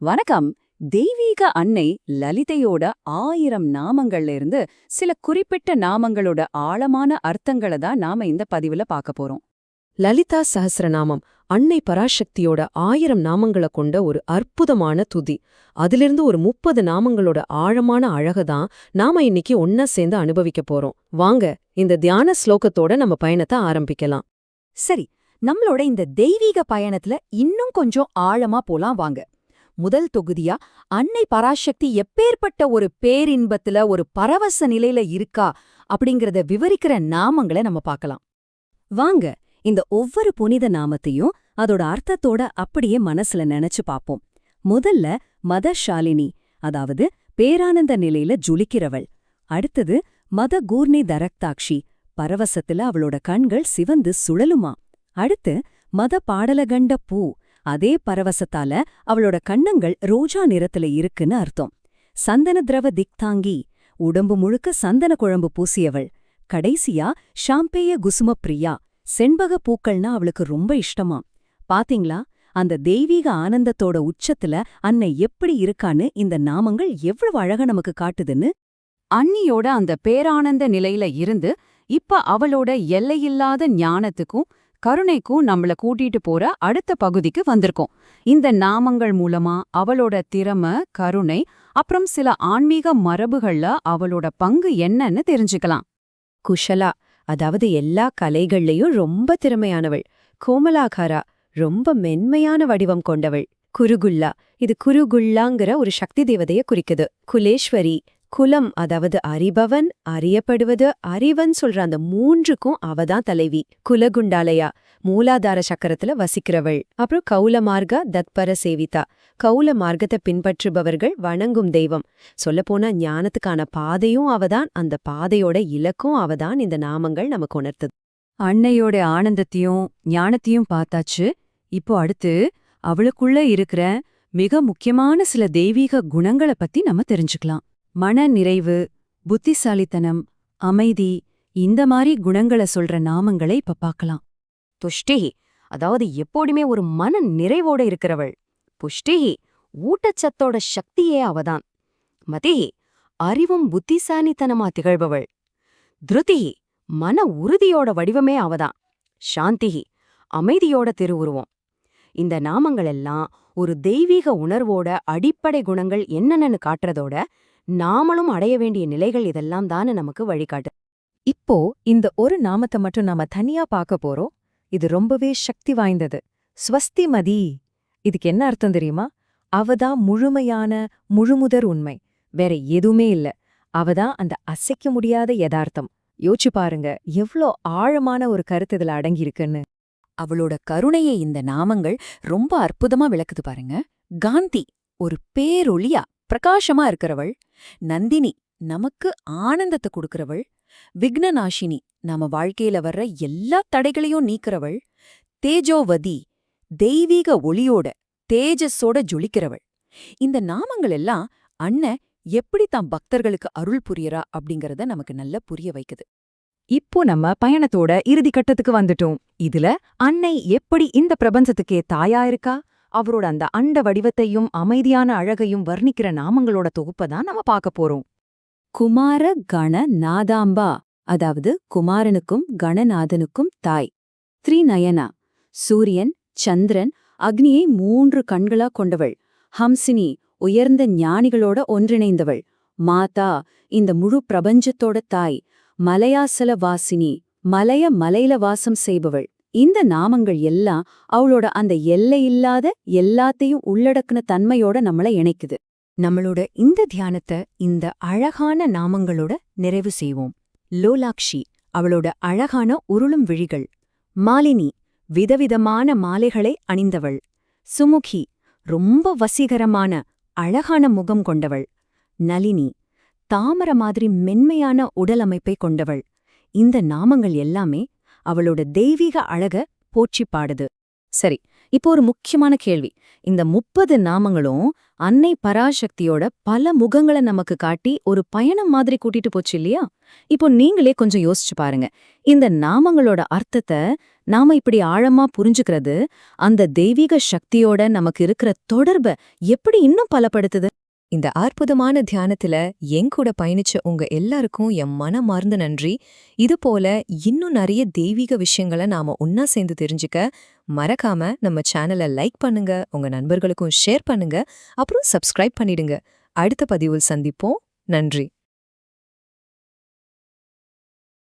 வணக்கம். தெய்வீக அன்னை லலிதையோட ஆயிரம் நாமங்கள்ல இருந்து சில குறிப்பிட்ட நாமங்களோட ஆழமான அர்த்தங்களை தான் நாம இந்த பதிவுல பார்க்க போறோம். லலிதா சஹசிரநாமம் அன்னை பராசக்தியோட ஆயிரம் நாமங்களை கொண்ட ஒரு அற்புதமான துதி. அதிலிருந்து ஒரு முப்பது நாமங்களோட ஆழமான அழகதான் நாம இன்னைக்கு ஒன்னா சேர்ந்து அனுபவிக்க போறோம். வாங்க இந்த தியான ஸ்லோகத்தோட நம்ம பயணத்தை ஆரம்பிக்கலாம். சரி நம்மளோட இந்த தெய்வீக பயணத்துல இன்னும் கொஞ்சம் ஆழமா போலாம் வாங்க. முதல் தொகுதியா? அன்னை பராசக்தி எப்பேற்பட்ட ஒரு பேரின்பத்துல ஒரு பரவச நிலையில இருக்கா? அப்படிங்கறத விவரிக்கிற நாமங்களை நம்ம பார்க்கலாம். வாங்க இந்த ஒவ்வொரு புனித நாமத்தையும் அதோட அர்த்தத்தோட அப்படியே மனசுல நினைச்சு பாப்போம் முதல்ல மதஷாலினி அதாவது பேரானந்த நிலையில ஜொலிக்கிறவள். அடுத்தது மத கூர்ணி தரக்தாக்ஷி பரவசத்துல அவளோட கண்கள் சிவந்து சுழலுமா? அடுத்து மத பாடலகண்ட பூ அதே பரவசத்தால அவளோட கண்ணங்கள் ரோஜா நிறத்துல இருக்குன்னு அர்த்தம். சந்தன திரவ திக்தாங்கி உடம்பு முழுக்க சந்தன குழம்பு பூசியவள். கடைசியா ஷாம்பேய குசும பிரியா செண்பக பூக்கள்னா அவளுக்கு ரொம்ப இஷ்டமா. பாத்தீங்களா? அந்த தெய்வீக ஆனந்தத்தோட உச்சத்துல அன்னை எப்படி இருக்கான்னு இந்த நாமங்கள் எவ்வளவு அழக நமக்கு காட்டுதுன்னு. அன்னியோட அந்த பேரானந்த நிலையில இருந்து இப்ப அவளோட எல்லையில்லாத ஞானத்துக்கும் கருணைக்கும் நம்மள கூட்டிட்டு போற அடுத்த பகுதிக்கு வந்திருக்கோம். இந்த நாமங்கள் மூலமா அவளோட திறமை கருணை அப்புறம் சில ஆன்மீக மரபுகள்ல அவளோட பங்கு என்னன்னு தெரிஞ்சுக்கலாம். குஷலா அதாவது எல்லா கலைகள்லயும் ரொம்ப திறமையானவள். கோமலாகாரா ரொம்ப மென்மையான வடிவம் கொண்டவள். குருகுல்லா இது குருகுல்லாங்கிற ஒரு சக்தி தேவதைய குறிக்குது. குலேஸ்வரி குலம் அதாவது அறிபவன் அறியப்படுவது அறிவன் சொல்ற அந்த மூன்றுக்கும் அவதான் தலைவி. குலகுண்டாலயா மூலாதார சக்கரத்துல வசிக்கிறவள். அப்புறம் கௌல மார்கா தத்பர சேவிதா. கௌல மார்க்கத்தை பின்பற்றுபவர்கள் வணங்கும் தெய்வம். சொல்லப்போனா ஞானத்துக்கான பாதையும் அவதான் அந்த பாதையோட இலக்கும் அவதான் இந்த நாமங்கள் நமக்கு உணர்த்தது. அன்னையோட ஆனந்தத்தையும் ஞானத்தையும் பார்த்தாச்சு. இப்போ அடுத்து அவளுக்குள்ள இருக்கிற மிக முக்கியமான சில தெய்வீக குணங்கள பத்தி நம்ம தெரிஞ்சுக்கலாம். மன நிறைவு புத்திசாலித்தனம் அமைதி இந்த மாதிரி குணங்களை சொல்ற நாமங்களை இப்ப பார்க்கலாம் துஷ்டிஹி அதாவது எப்போதுமே ஒரு மன நிறைவோட இருக்கிறவள். புஷ்டிஹி ஊட்டச்சத்தோட சக்தியே அவதான். மதிஹி அறிவும் புத்திசாலித்தனமா திகழ்பவள். திருதிஹி மன உறுதியோட வடிவமே அவதான். சாந்திஹி அமைதியோட திருவுருவம். இந்த நாமங்கள் எல்லாம் ஒரு தெய்வீக உணர்வோட அடிப்படை குணங்கள் என்னென்னு காட்டுறதோட நாமளும் அடைய வேண்டிய நிலைகள் இதெல்லாம் தானே நமக்கு வழிகாட்டு. இப்போ இந்த ஒரு நாமத்தை மட்டும் நாம தனியா பார்க்க போறோம். இது ரொம்பவே சக்தி வாய்ந்தது. ஸ்வஸ்திமதி இதுக்கு என்ன அர்த்தம் தெரியுமா? அவதான் முழுமையான முழுமுதற் உண்மை. வேற எதுவுமே இல்ல. அவதான் அந்த அசைக்க முடியாத யதார்த்தம். யோசிச்சு பாருங்க எவ்ளோ ஆழமான ஒரு கருத்து இதுல அடங்கியிருக்குன்னு. அவளோட கருணையை இந்த நாமங்கள் ரொம்ப அற்புதமா விளக்குது பாருங்க. காந்தி ஒரு பேரொளியா பிரகாசமா இருக்கிறவள் நந்தினி நமக்கு ஆனந்தத்தை கொடுக்கறவள் விக்னநாஷினி நம்ம வாழ்க்கையில வர்ற எல்லா தடைகளையும் நீக்கிறவள் தேஜோவதி தெய்வீக ஒளியோட தேஜஸோட ஜொலிக்கிறவள். இந்த நாமங்கள் எல்லாம் அண்ணன் எப்படி தான் பக்தர்களுக்கு அருள் புரியறா அப்படிங்கறத நமக்கு நல்லா புரிய வைக்குது. இப்போ நம்ம பயணத்தோட இறுதி கட்டத்துக்கு வந்துட்டோம். இதுல அன்னை எப்படி இந்த பிரபஞ்சத்துக்கே தாயா இருக்கா? அவரோட அந்த அண்ட வடிவத்தையும் அமைதியான அழகையும் வர்ணிக்கிற நாமங்களோட தொகுப்பை தான் நம்ம பார்க்க போறோம். குமார கண நாதாம்பா அதாவது குமாரனுக்கும் கணநாதனுக்கும் தாய். த்ரிநயனா சூரியன் சந்திரன் அக்னியை மூன்று கண்களா கொண்டவள். ஹம்சினி உயர்ந்த ஞானிகளோட ஒன்றிணைந்தவள். மாதா இந்த முழு பிரபஞ்சத்தோட தாய். மலையாசல வாசினி மலைய மலையில வாசம் செய்பவள். இந்த நாமங்கள் எல்லாம் அவளோட அந்த எல்லை இல்லாத எல்லாத்தையும் உள்ளடக்குன தன்மையோட நம்மள இணைக்குது. நம்மளோட இந்த தியானத்தை இந்த அழகான நாமங்களோட நிறைவு செய்வோம். லோலாக்ஷி அவளோட அழகான உருளும் விழிகள். மாலினி விதவிதமான மாலைகளை அணிந்தவள். சுமுகி ரொம்ப வசீகரமான அழகான முகம் கொண்டவள். நளினி தாமர மாதிரி மென்மையான உடலமைப்பை கொண்டவள். இந்த நாமங்கள் எல்லாமே அவளோட தெய்வீக அழக போற்றி பாடுது. சரி இப்போ ஒரு முக்கியமான கேள்வி. இந்த முப்பது நாமங்களும் அன்னை பராசக்தியோட பல முகங்களை நமக்கு காட்டி ஒரு பயணம் மாதிரி கூட்டிட்டு போச்சு இல்லையா? இப்போ நீங்களே கொஞ்சம் யோசிச்சு பாருங்க. இந்த நாமங்களோட அர்த்தத்தை நாம இப்படி ஆழமா புரிஞ்சுக்கிறது அந்த தெய்வீக சக்தியோட நமக்கு இருக்கிற தொடர்பை எப்படி இன்னும் பலப்படுத்துது? இந்த அற்புதமான தியானத்துல என் கூட பயணிச்ச உங்க எல்லாருக்கும் என் மனமார்ந்த நன்றி. இது போல இன்னும் நிறைய தெய்வீக விஷயங்களை நாம ஒன்னா சேர்ந்து தெரிஞ்சுக்க மறக்காம நம்ம சேனலை லைக் பண்ணுங்க உங்க நண்பர்களுக்கும் ஷேர் பண்ணுங்க அப்புறம் சப்ஸ்கிரைப் பண்ணிடுங்க. அடுத்த பதிவில் சந்திப்போம். நன்றி.